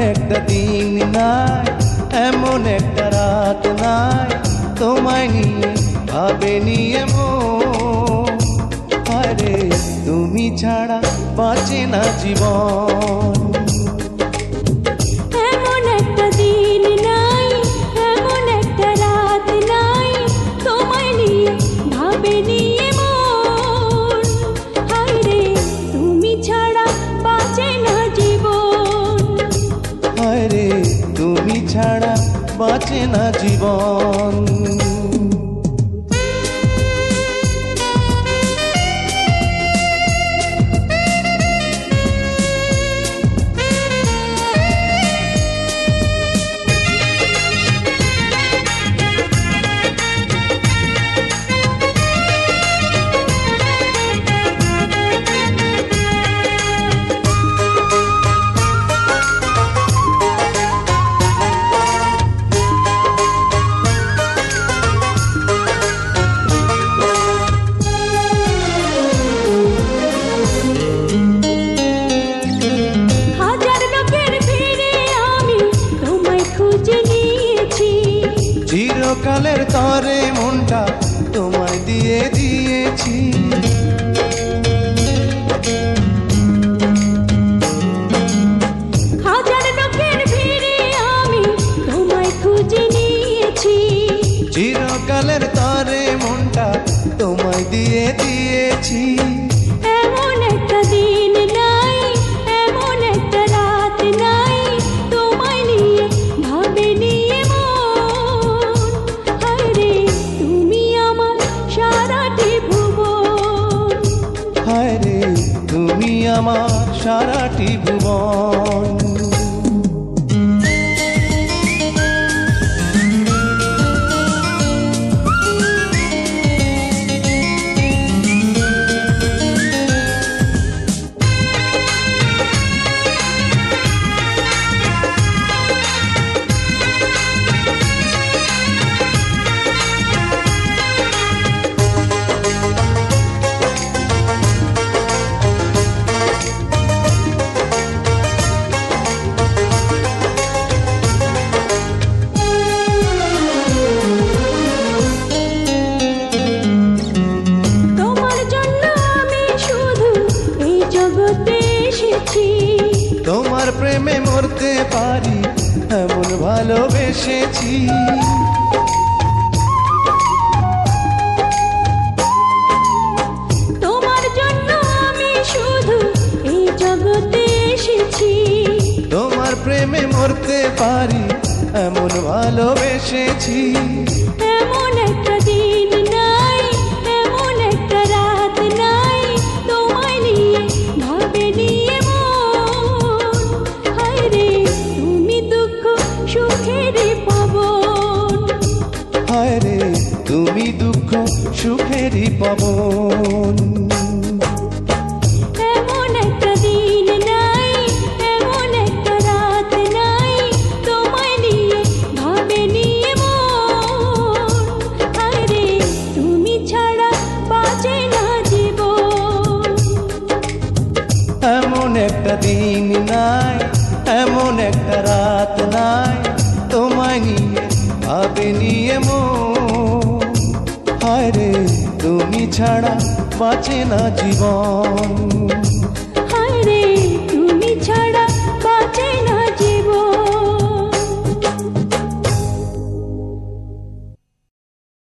একটা দিন নাই, এমন একটা রাত নাই, তোমায় নিয়ে ভাবেনি নিয়ে মন আরে, তুমি ছাড়া বাঁচে না জীবন। না জীবন। চিরকালের তরে মনটা তোমায় দিয়ে দিয়েছি। চিরকালের তরে মনটা তোমায় দিয়ে দিয়েছি। আমার সারাটি ভুবন। প্রেমে মরতে পারি এমন ভালোবেসেছি। তোমার জন্য আমি শুধু এই জগতে এসেছি। তোমার প্রেমে মরতে পারি এমন ভালোবেসেছি। তুমি দুঃখ সুখেরই পবন। এমন একটা দিন নাই এমন একটা রাত নাই তোমায় নিয়ে ভাবে নিয়ে মন। হায় রে তুমি ছাড়া বাঁচে না জীবন।